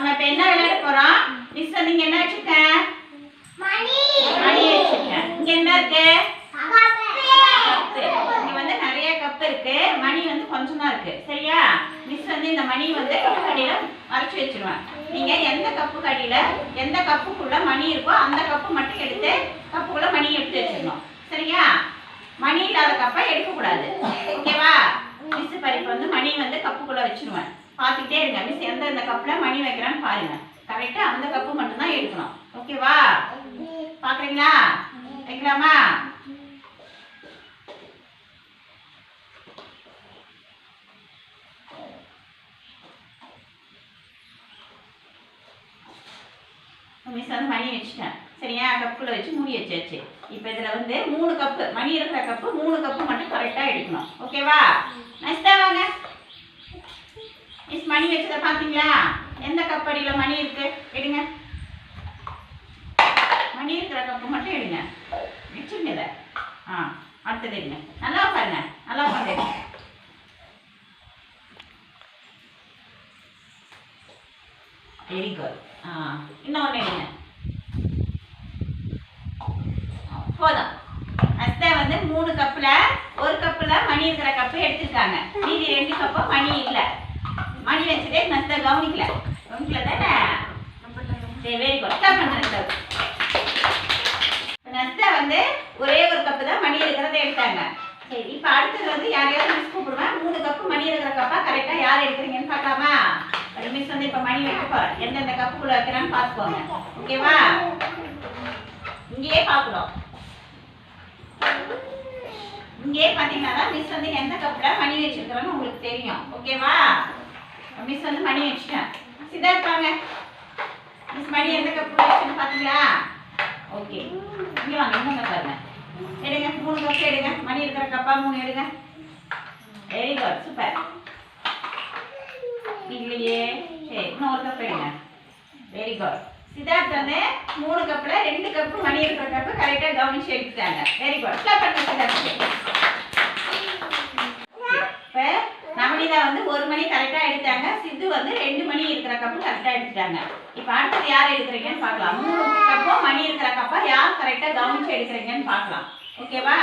நம்ம இப்ப என்ன விளையாட போறோம்? மிஸ் வந்து இங்க என்ன வச்சிருக்க? மணி. மணி வச்சிருக்கேன் இங்க என்ன இருக்கு? இங்க வந்து நிறைய கப் இருக்கு. மணி வந்து கொஞ்சம் தான் இருக்கு. சரியா? மிஸ் வந்து இந்த மணி வந்து கப்பு கடியில மறைச்சு வச்சிருவேன். நீங்க எந்த கப்பு கடியில எந்த கப்புக்குள்ள மணி இருக்கோ அந்த கப்பு மட்டும் எடுத்து கப்புக்குள்ள மணி எடுத்து வச்சிடணும். சரியா? மணி இல்லாத கப்பை எடுக்கக்கூடாது. ஓகேவா மிஸ் பறிப்பு வந்து மணி வந்து கப்புக்குள்ள வச்சிருவேன். பார்த்துக்கிட்டே இருங்க. மிஸ் எந்த எந்த கப்பில் மணி வைக்கிறான்னு பாருங்க. கரெக்டா அந்த கப்பு மட்டும்தான் எடுக்கணும். ஓகேவா பாக்குறீங்களா வைக்கலாமா? மிஸ் வந்து மணி வச்சுட்டேன். சரியா? கப்புல வச்சு மூடி வச்சாச்சு. இப்போ இதில் வந்து மூணு கப்பு மணி இருக்கிற கப்பு மூணு கப்பு மட்டும் கரெக்டாக எடுக்கணும். ஓகேவா நெக்ஸ்டா வாங்க. மணி வச்சதை பார்த்தீங்களா எந்த கப் அடியில் மணி இருக்கு? எடுங்க. மணி இருக்கிற கப்பு மட்டும் எடுங்க. வச்சுருங்க இதை. ஆ அடுத்தது எடுங்க. நல்லா பாருங்க நல்லா பாருங்க வெரி குட் ஆ இன்னொன்று எடுங்க. போதும். அத்தை வந்து மூணு கப்பில் ஒரு கப்பில் மணி இருக்கிற கப்பு எடுத்துருக்காங்க. மீதி ரெண்டு கப்பு மணி இல்லை. மணி வச்சுட்டே நத்தை கவனிக்கல. கவனிக்கல தானே சரி வெரி குட் ஸ்டாப் பண்ணுறேன் வந்து ஒரே ஒரு கப்பு தான் மணி இருக்கிறத எடுத்தாங்க. சரி இப்போ அடுத்தது வந்து யாரையாவது மிஸ் கூப்பிடுவேன். மூணு கப்பு மணி இருக்கிற கப்பா கரெக்டாக யார் எடுக்கிறீங்கன்னு பார்க்கலாமா? மிஸ் வந்து இப்போ மணி வைக்க போகிறேன் எந்தெந்த கப்புக்குள்ள வைக்கிறான்னு பார்த்துக்கோங்க. ஓகேவா இங்கேயே பார்க்கணும். இங்கேயே பார்த்தீங்கன்னா மிஸ் வந்து எந்த கப்பில் மணி வச்சிருக்கிறோன்னு உங்களுக்கு தெரியும். ஓகேவா மிஸ் வந்து மணி வச்சுட்டேன் சித்தார்த்தாங்க மிஸ் மணி எந்த கப்பில் வச்சுன்னு பார்த்தீங்களா ஓகே இங்கே வாங்க மூணு பாருங்க. எடுங்க மூணு கப் எடுங்க. மணி இருக்கிற கப்பா மூணு எடுங்க. வெரி குட் சூப்பர் இல்லையே. சரி இன்னொரு கப் எடுங்க. வெரி குட் சித்தார்த் வந்து மூணு கப்பில் ரெண்டு கப்பு மணி இருக்கிற கப்பு கரெக்டாக கவனிச்சு எடுத்துட்டாங்க. வெரி குட் கிளாப் சித்தார்த் இப்போ நவனிதா வந்து ஒரு மணி கரெக்டாக எடுத்தாங்க. சித்து வந்து ரெண்டு மணி இருக்கிற கப்பு கரெக்டாக எடுத்துட்டாங்க. இப்போ அடுத்தது யார் எடுக்கிறீங்கன்னு பார்க்கலாம். மூணு கப்போ மணி இருக்கிற கப்பா யார் கரெக்டாக கவனிச்சு எடுக்கிறீங்கன்னு பார்க்கலாம். ஓகேவா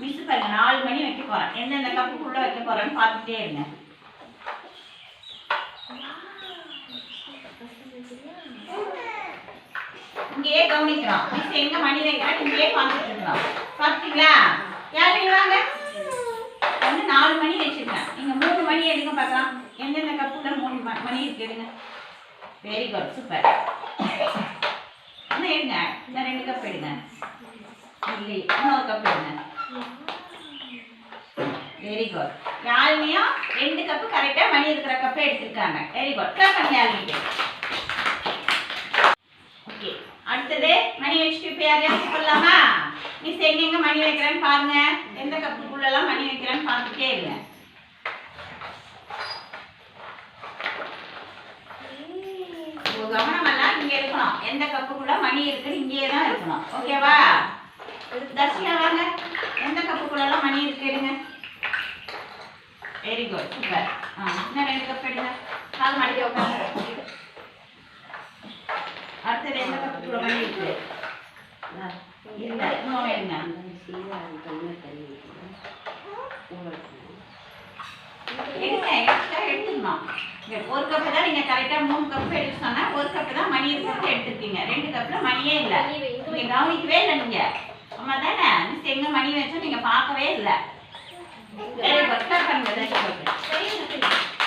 மிஸ் பாருங்க. நாலு மணி வைக்க போகிறேன் எந்தெந்த கப்புக்குள்ளே வைக்க போகிறேன்னு பார்த்துட்டே இருங்க. இங்கேயே கவனிக்கிறோம் மிஸ் எங்க மணி வைக்கிறோம் இங்கேயே பார்த்துட்டு இருக்கிறோம் பார்த்தீங்களா யார் வாங்க வந்து நாலு மணி வச்சிருக்கேன் நீங்க மூணு மணி எடுங்க பார்க்கலாம் எந்தெந்த கப்புல மூணு ம- வெரி குட் சூப்பர் இன்னும் எடுங்க இன்னும் ரெண்டு கப் எடுங்க. இல்லை இன்னொரு கப் எடுங்க. வெரி குட் யாழ்னியும் ரெண்டு கப்பு கரெக்டாக மணி இருக்கிற கப்பே எடுத்திருக்காங்க. வெரி குட் கிளாப் பண்ணி யாழ்னிக்கு ஓகே அடுத்தது மணி வச்சுட்டு இப்போ யாரையாவது சொல்லலாமா மிஸ் எங்கெங்க மணி வைக்கிறேன்னு பாருங்க. எந்த கப்புக்குள்ளெல்லாம் மணி வைக்கிறேன்னு பார்த்துட்டே இருங்க உங்க கவனமெல்லாம் இங்க இருக்கணும் எந்த கப்புக்குள்ள மணி இருக்குன்னு இங்கேயே தான் இருக்கணும். ஓகேவா? தர்ஷனா வாங்க. எந்த கப்புக்குள்ளெல்லாம் மணி இருக்கு எடுங்க. வெரி குட் சூப்பர் ஆ இன்னும் ரெண்டு கப் எடுங்க. கால் மணிக்கு உட்காந்து அடுத்தது எந்த கப்புக்குள்ள மணி இருக்கு? இல்ல இன்னொன்று எடுங்க. எடுங்க எக்ஸ்ட்ரா எடுத்துக்கணும். ஒரு கப்பு நீங்க கரெக்டா மூணு கப் எடுக்க சொன்னா ஒரு கப்பு தான் மணி இருக்கிறது எடுத்துருக்கீங்க. ரெண்டு கப்ல மணியே இல்ல. நீங்க கவனிக்கவே இல்லை நீங்க. அம்மா தானே? மிஸ் எங்க மணி வச்சோம் நீங்க பார்க்கவே இல்லை. சரி ஒர்க் பண்ணுங்க. தர்ஷன்